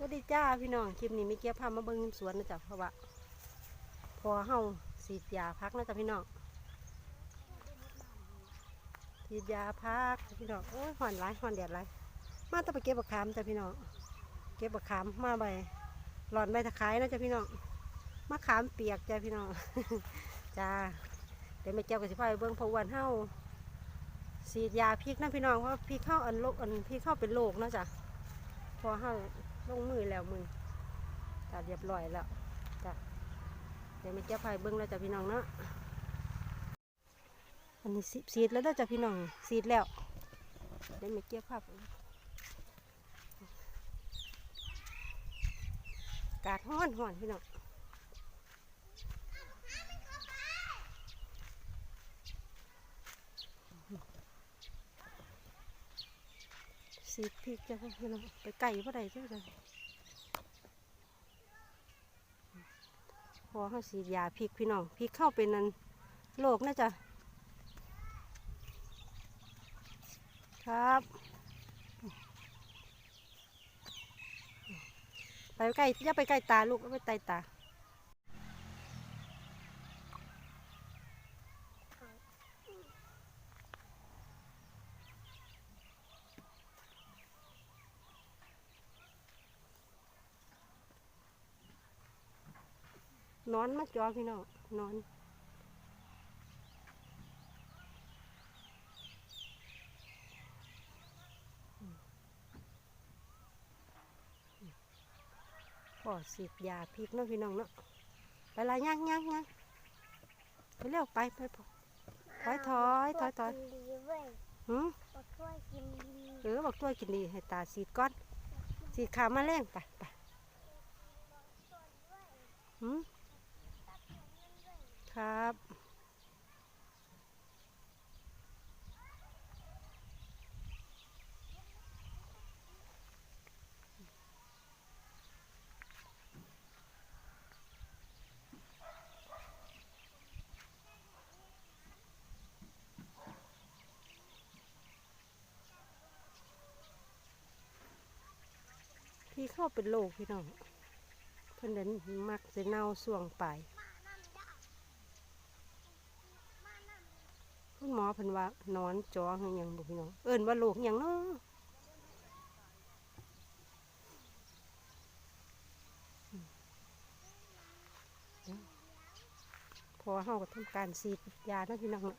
สวัสดีจ้าพี่น้องคลิปนี้ไม่เกี่ยวพามาเบิ่งสวนนะจ๊ะเพราะว่าพอเฮาสีดยาพักนะจ๊ะพี่น้องสีดยาพักพี่น้องโอ้ยหอนไรหอนแดดไรมาต้องไปเก็บบักขามจ้ะพี่น้องเก็บบักขามมาใบหลอนใบตะไคร้นะจ๊ะพี่น้องมะขามเปียกจ้ะพี่น้องจ้าเดี๋ยวไม่เจ้ากับสิพาไปเบิ่งพราะวันเฮาสีดยาพริกนะพี่น้องเพราะพริกเข้าอันโรคอันพริกเข้าเป็นโรคนะจ๊ะพอเฮา ลงมือแล้วมือจัดเรียบร้อยแล้วจ้ะเดี๋ยวมาเจ้าไผ่เบิ้งแล้วจ้ะพี่น้องเนาะอันนี้สีดแล้วเด้อจ้ะพี่น้องสีดแล้วเดี๋ยวมาเจ้าภาพกาดห้อนห้อนพี่น้อง สีดพริกจ้ะพี่น้องไปไก่พ่อใดจ้ะจ้ะพอเขาสียาพริกพี่น้องพริกเข้าเป็นนันโรคนะจ๊ะครับ ไปใกล้อย่าไปใกล้ตาลูกไปใต้ตา นอนมาจอพี่น้องนอนพอสีดยาพิษเนาะพี่น้องเนาะไปละย่างย่างย่างไปเร็วไปไปพอถอยถอยถอยถอยเว้ยหืมบอเออบอกตัวกินดีให้ตาสีดก้อนสีดขามาแรงไปไปหืม ครับพี่เข้าเป็นโรคพี่น้องเพิ่นเดินมักจะเน่าส่วงไปลาย คุณหมอเพิ่นว่านอนจอหรือหยังบุพี่น้องเอิ้นว่าโรคหยังเนาะพอเฮาก็ทำการฉีดยานะพี่น้องเนาะ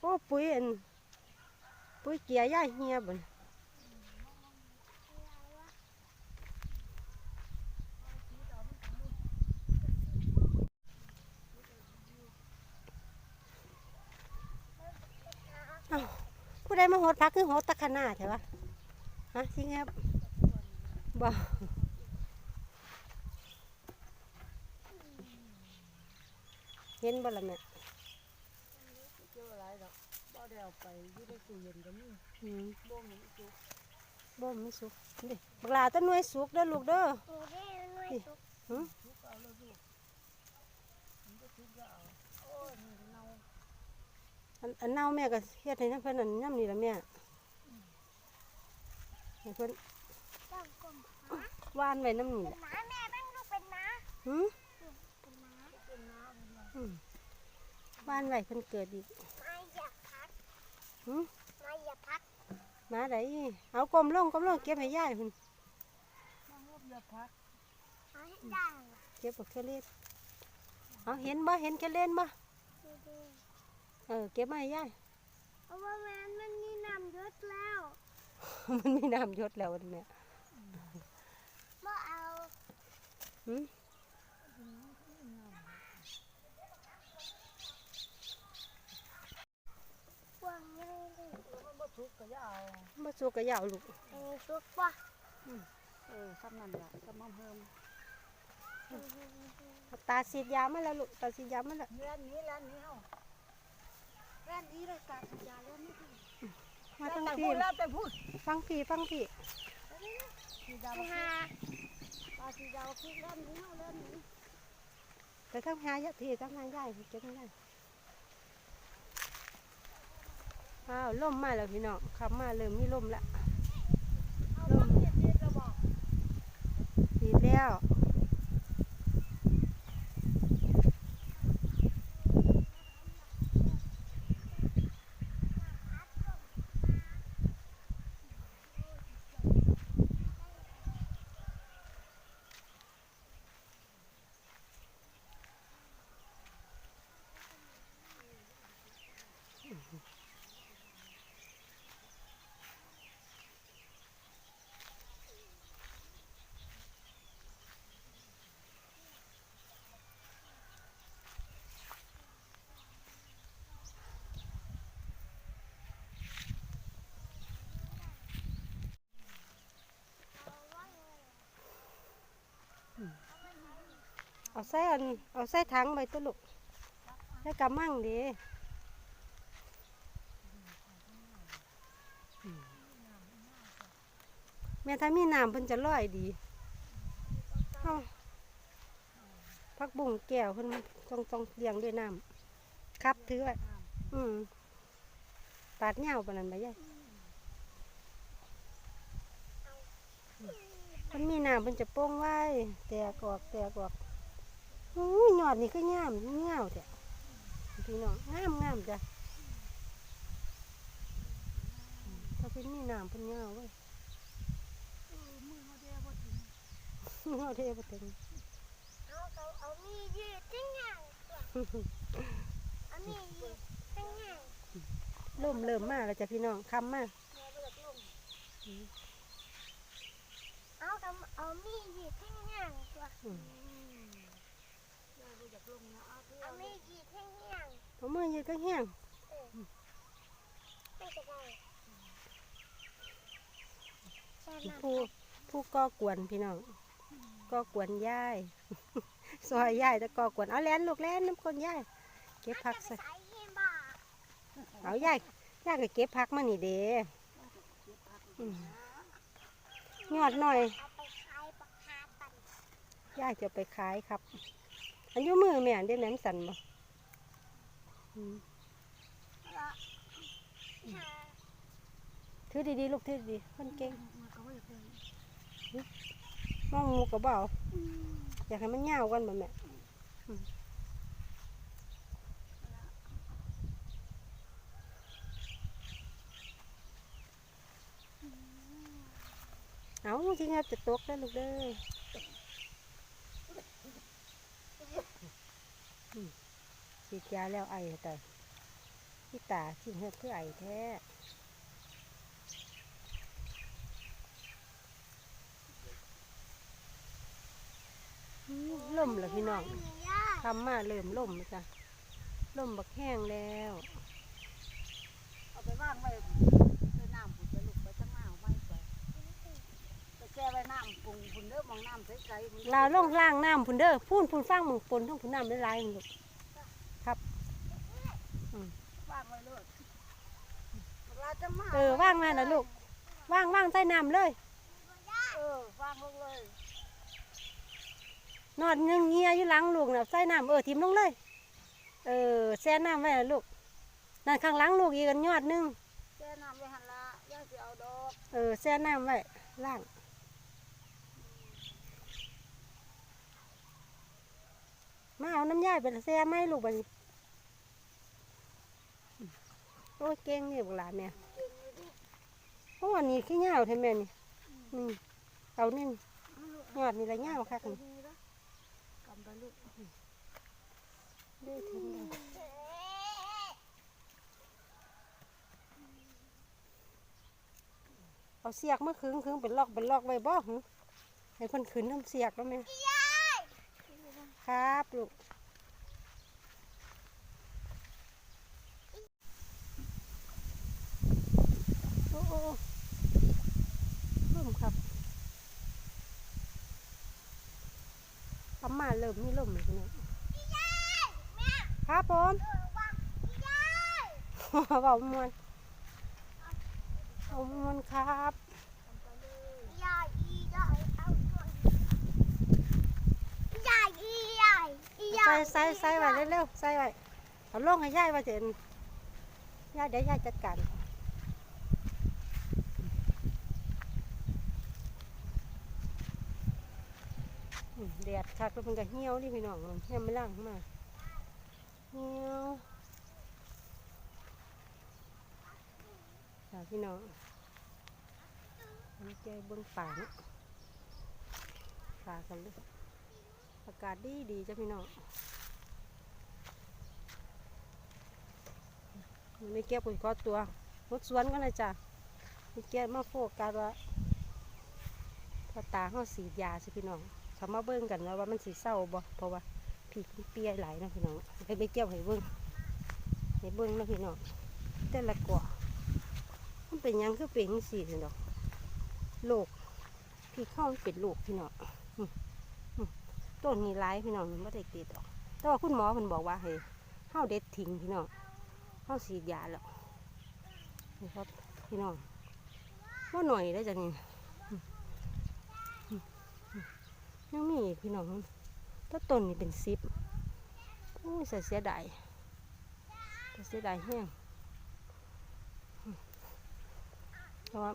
โอ้ปุ๋ยอันปุ๋ยเกียร์ย่าเฮียบ่นเอ้า ผู้ใดมาโหดพักคือโหดตะขนาดใช่ปะฮะสิครับบ่เห็นบ่ล่ะแม่เจ้าอะไรดอกบ่ได้เอาไปอยู่ในตู้เย็นก็มีอืมบ่มีจุกบ่มีสุกนี่บักหลาต้นหน่วยสุกเด้อลูกเด้อๆดูได้หน่วยสุกหึจุกเอ อาโอ้ยนี่เน่าอันอันเน่าแม่ก็เฮ็ดให้ทั้งเพิ่นอันย่ำนี่ละแม่ให้เพิ่นจ้องกลมวานไว้น้ำนี่เป็นล่ะหมาแม่แม่งลูกเป็นหมาหึเป็นหมาเป็นน้ำมันว่าอืมวานไว้เพิ่นเกิดอีกมาอย่าพักหึมาอย่าพักมาได้เอากลมลงกลมลงเก็บให้ยายเพิ่นมันรูปอย่าพักเอาให้ได้ว่ะเก็บบักแค่เล่นเอาเห็นบ่เห็นแค่เล่นบ่ดูดิ เออเก็บมาให้ยายเพราะว่าแม่มันมีน้ำเยอะแล้วมันมีน้ำหยดแล้วแม่บ่เอาหึวางยังไงดิมันบ่ทุกก็อย่าเอาบ่สุกก็อยาวลูกอันนี้สุกป่ะเออซ้ำนั่นล่ะซ้ำมันเพิ่มตาฉีดยามาแล้วลูกตาฉีดยามาแล้วเล่นนี้เล่นนี้เฮา แว่นนี้เลยการสัาเรื่องนี้มาตั้งพี่แล้วแต่พูดฟังพี่ฟังพี่สีดำฮะปาสีดำพี่เล่นนี้เล่นนี้แต่ทั้งหายะทีทั้งนางใหญ่จ๊ทั้งนั้นอ้าวล่มมาแล้วพี่น้องขับมาเริ่มมีล่มละล่มดีแล้ว เอาใส่อันเอาใส่ถังไปตัวลูกใส่กำมั่งดีอืมแม่ถ้ามีน้ำเพิ่นจะลอยดีเอาพักบุ้งแก้วเพิ่นต้องต้องเลี้ยงด้วยน้ำครับถือไว้อืมตัดเหงาปานนั้นไปยัยเพิ่นมีน้ำเพิ่นจะโป้งไว้ แตกออกแตกออก อู้ยยอดนี่ก็งามเงาวเถอะพี่น้องงามงามจ้ะอืมถ้าเป็นมีน้ำเป็นเงาวเว้ยเออมือเขาเดียวบ่ถึงเงาเทปถึงเอาเขาเอามีดยืดทั้งอย่างตัวเอามีดยืดทั้งอย่างล่มเริ่มมาแล้วจ้ะพี่น้องคำมาแม่เบิดลมเอาเขาเอามีดยืดทั้งอย่างตัว เอาเถเอาอะมีดยืดทั้งอย่างเอามือยืดก็แห้งไม่จะได้ใช่ไหมผู้ผู้ก่อกวนพี่น้องก่อกวนย่ายซอยย่ายแต่ก่อกวนเอาแลนลูกแลนน้ำคนย่ายเก็บผักใส่ใส่เย็นบ่าเอาย่ายย่ายก็เก็บผักมานี่เด้อืมยอดหน่อยเอาไปขายปลาคาตันย่าจะไปขายครับ อันยุมือแม่นได้แหนมสันบ่อืมแล้วหาถือดีๆลูกถือดีๆคนเก่งมองมูกระเบาอยากให้มันยาวกันบ่แม่เอาจริงๆจะตกได้ลูกเด้อ ฉีดยาแล้วไอแต่พี่ตาชิงเฮ็ดคือไอแท้อืมล่มแล้วพี่น้องไม่มีหญ้าทำมาเริ่มล่มแล้วจ้ะล่มบักแห้งแล้ว เอาไปวางไว้ในน้ำพุ่นไปลูกไปทั้งหน้าเอาไว้ไปไปแช่ไว้น้ำปรุงพุ่นเด้อมองน้ำใสๆพุ่นลาวล่องล่างน้ำพุ่นเด้อพูนพูนฟังมึงปนทั้งพุ่นน้ำได้หลายๆมึงลูก วางไว้เลยเวลา จะมาเออว่างมานะลูกว่างว่างใต้น้ำเลย เออวางลงเลยนอนยังเงียอยู่หลังลูกน่ะใส่น้ำเออทิมลงเลย เออแช่น้ำไว้นะลูกนั่นข้างหลังลูกอีกอันยอดหนึงแช่น้ำไว้หันละย่าสิเอาดอกเออแช่น้ำไว้ล่างมาเอาน้ำยายไปแช่ไหมลูกบัดนี้ โอ้ยเก่งนี่บุหลานเนี่ยเพราะวันนี้ขี้เหงาใช่ไหมนี่นี่เอานี่ยอดนี่ละเหงาคักนี่ดีนะกำไปลูกเด้อทิ้งเลยเอาเสียกมาขึงขึงเป็นลอกเป็นลอกไว้บ่หึให้คนขึ้นน้ำเสียกแล้วไหมครับลูก อ้โอ้ร่มครับประมาณเริ่มมีลมเลยพี่น้องครับผมเออว่าพี่ยายเบามวนเอามวนครับใส่ใส่ใส่ไว้เร็วๆใส่ไว้เอาลงให้ย่ายว่าเจนย่าเดี๋ยวยายจัดการ แดดคักแล้วมันก็เหี่ยวนี่พี่น้องมันยังไม่ล่างมาเหี่ยวค่ะพี่น้องนนี้ใจเบิ้องป่านะป่ากันเลยอากาศดีดีจ้ะพี่น้องไม่เก็บปุ๋ยก็ตัวรถสวนก็เลยจ้ะไม่เก็บมาโฟกัสว่าพอตาเขาสีดยาสิพี่น้อง เขามาเบิ้งกันว่าว่ามันสีเศร้าบ่เพราะว่าผีเปียไหลายนะพี่น้องไปไม่เก็บให้เบิ้งให้เบิ้งนะพี่น้องแต่ละกว่ามันเป็นยังคือเป็นสีสิเนาะโรคพี่เข้าเป็นโรคพี่น้องต้นนี้ร้ายพี่น้องมันไม่ได้ติดหรอกแต่ว่าคุณหมอเพิ่นบอกว่าให้เฮาเด็ดทิ้งพี่น้องเฮาสีดยาแล้วนี่ครับพี่น้องว่าหน่อยได้จ้ะนี่อืมอืมอืม ยังมีอีกพี่น้องถ้าต้นนี่เป็นซิปโอ้ยเสียเสียดายเสียดายแห้งเพราะว่า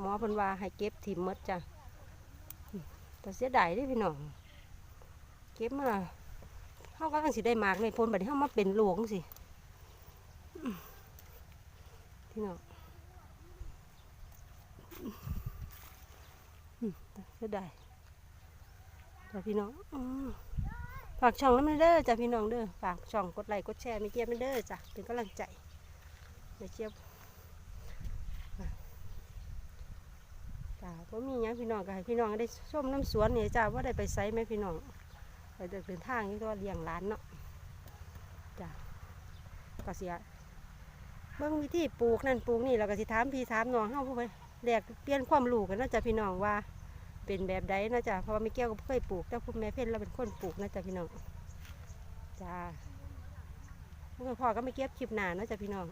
หมอเพิ่นวาให้เก็บถิ่มมดจ้ะแต่เสียดายด้อพี่น้อง เก็บมาเขาก็ต้องสิได้หมากในพลบัดนี้เขามาเป็นหลวงสิพี่น้องเสียดาย จ้ะพี่น้องอฝากช่องน้ำเด้อจ้ะพี่น้องเด้อฝากช่องกดไลค์กดแชร์ไม่เจี๊ยบไม่เด้อจ้ะเป็นกำลังใจไม่เจี๊ยบจ้ะว่ามีหยังพี่น้องก็ให้พี่น้องได้ชมน้ำสวนเนี่ยจ้ะว่าได้ไปไซไหมพี่น้องไปเดินทางนี่ก็เลี้ยงร้านเนาะจ้ะก็เสียเบิ่งวิธีปลูกนั่นปลูกนี่เราก็สิถามพี่ถามน้องเฮาผู้ไปแลกเปลี่ยนความรู้กันนาะจ้ะพี่น้องว่า เป็นแบบใดนาะจ๊ะเพราะว่าไม่เกี่ยวกับเคยปลูก แต่คุณแม่เพ่นเราเป็นคนปลูกนาะจ๊ะพี่น้องจ้าเมื่อพ่อก็ไม่เก็บคลิปหนานนาะจ๊ะพี่น้อง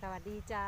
สวัสดีจ้า